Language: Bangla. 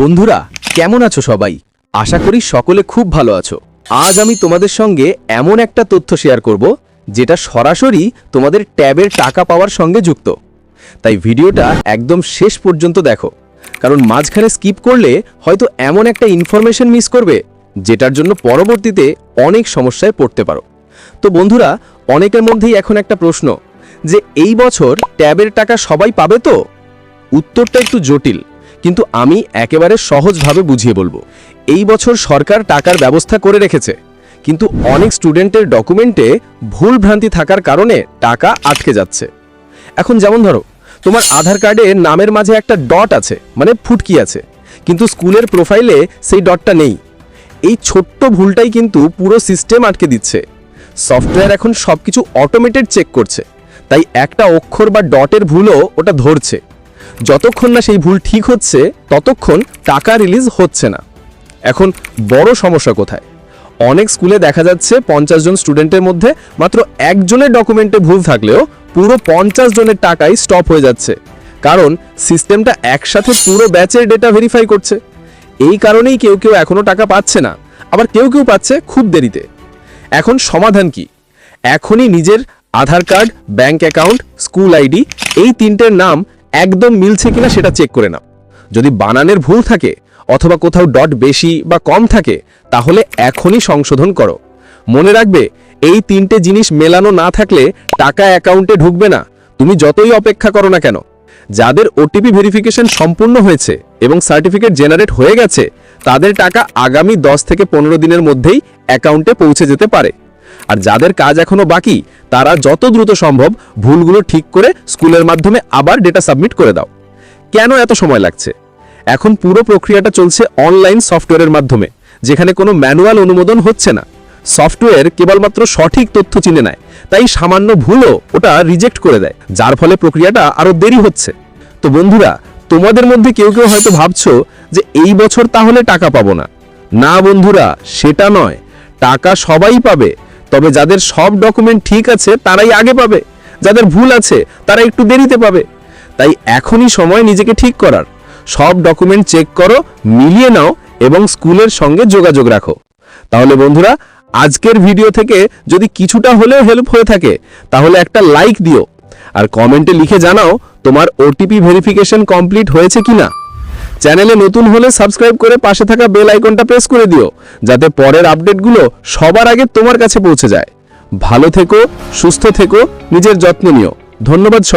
বন্ধুরা, কেমন আছো সবাই? আশা করি সকলে খুব ভালো আছো। আজ আমি তোমাদের সঙ্গে এমন একটা তথ্য শেয়ার করব, যেটা সরাসরি তোমাদের ট্যাবের টাকা পাওয়ার সঙ্গে যুক্ত। তাই ভিডিওটা একদম শেষ পর্যন্ত দেখো, কারণ মাঝখানে স্কিপ করলে হয়তো এমন একটা ইনফরমেশন মিস করবে, যেটার জন্য পরবর্তীতে অনেক সমস্যায় পড়তে পারো। তো বন্ধুরা, অনেকের মধ্যেই এখন একটা প্রশ্ন, যে এই বছর ট্যাবের টাকা সবাই পাবে তো? উত্তরটা একটু জটিল। কিন্তু আমি একেবারে সহজভাবে বুঝিয়ে বলব। এই বছর সরকার টাকার ব্যবস্থা করে রেখেছে, কিন্তু অনেক স্টুডেন্টের ডকুমেন্টে ভুল ভ্রান্তি থাকার কারণে টাকা আটকে যাচ্ছে। এখন যেমন ধরো, তোমার আধার কার্ডে নামের মাঝে একটা ডট আছে মানে ফুটকি আছে, কিন্তু স্কুলের প্রোফাইলে সেই ডটটা নেই। এই ছোট্ট ভুলটাই কিন্তু পুরো সিস্টেম আটকে দিচ্ছে। সফটওয়্যার এখন সবকিছু অটোমেটেড চেক করছে, তাই একটা অক্ষর বা ডটের ভুলও ওটা ধরছে। যতক্ষণ না সেই ভুল ঠিক হচ্ছে, ততক্ষণ টাকা রিলিজ হচ্ছে না। এখন বড় সমস্যা কোথায়? অনেক স্কুলে দেখা যাচ্ছে পঞ্চাশ জন স্টুডেন্টের মধ্যে মাত্র একজনের ডকুমেন্টে ভুল থাকলেও পুরো পঞ্চাশ জনের টাকাই স্টপ হয়ে যাচ্ছে। কারণ সিস্টেমটা একসাথে পুরো ব্যাচের ডেটা ভেরিফাই করছে। এই কারণেই কেউ কেউ এখনও টাকা পাচ্ছে না, আবার কেউ কেউ পাচ্ছে খুব দেরিতে। এখন সমাধান কি? এখনই নিজের Aadhaar card bank account school ID এই তিনটের নাম একদম মিলছে কিনা সেটা চেক করে নাও। যদি বানানের ভুল থাকে অথবা কোথাও ডট বেশি বা কম থাকে, তাহলে এখনই সংশোধন করো। মনে রাখবে, এই তিনটে জিনিস মেলানো না থাকলে টাকা অ্যাকাউন্টে ঢুকবে না। তুমি যতই অপেক্ষা করো না কেন, যাদের ওটিপি ভেরিফিকেশন সম্পূর্ণ হয়েছে এবং সার্টিফিকেট জেনারেট হয়ে গেছে, তাদের টাকা আগামী 10 থেকে পনেরো দিনের মধ্যেই অ্যাকাউন্টে পৌঁছে যেতে পারে। আর যাদের কাজ এখনও বাকি, তারা যত দ্রুত সম্ভব ভুলগুলো ঠিক করে স্কুলের মাধ্যমে আবার ডেটা সাবমিট করে দাও। কেন এত সময় লাগছে? এখন পুরো প্রক্রিয়াটা চলছে অনলাইন সফটওয়্যারের মাধ্যমে, যেখানে কোনো ম্যানুয়াল অনুমোদন হচ্ছে না। সফটওয়্যার কেবলমাত্র সঠিক তথ্য চিনে নেয়, তাই সামান্য ভুলও ওটা রিজেক্ট করে দেয়, যার ফলে প্রক্রিয়াটা আরও দেরি হচ্ছে। তো বন্ধুরা, তোমাদের মধ্যে কেউ কেউ হয়তো ভাবছ যে এই বছর তাহলে টাকা পাবো না। না বন্ধুরা, সেটা নয়। টাকা সবাই পাবে তবে যাদের সব ডকুমেন্ট ঠিক আছে, তারাই আগে পাবে। যাদের ভুল আছে, তারা একটু দেরিতে পাবে। তাই এখনই সময় নিজেকে ঠিক করার। সব ডকুমেন্ট চেক করো, মিলিয়ে নাও এবং স্কুলের সঙ্গে যোগাযোগ রাখো। তাহলে বন্ধুরা, আজকের ভিডিও থেকে যদি কিছুটা হলেও হেল্প হয়ে থাকে, তাহলে একটা লাইক দিও। আর কমেন্টে লিখে জানাও তোমার ওটিপি ভেরিফিকেশন কমপ্লিট হয়েছে কিনা। চ্যানেলে নতুন হলে সাবস্ক্রাইব করে পাশে থাকা বেল আইকনটা প্রেস করে দিও, যাতে পরের আপডেটগুলো সবার আগে তোমার কাছে পৌঁছে যায়। ভালো থেকো, সুস্থ থেকো, নিজের যত্ন নিও। ধন্যবাদ সবাই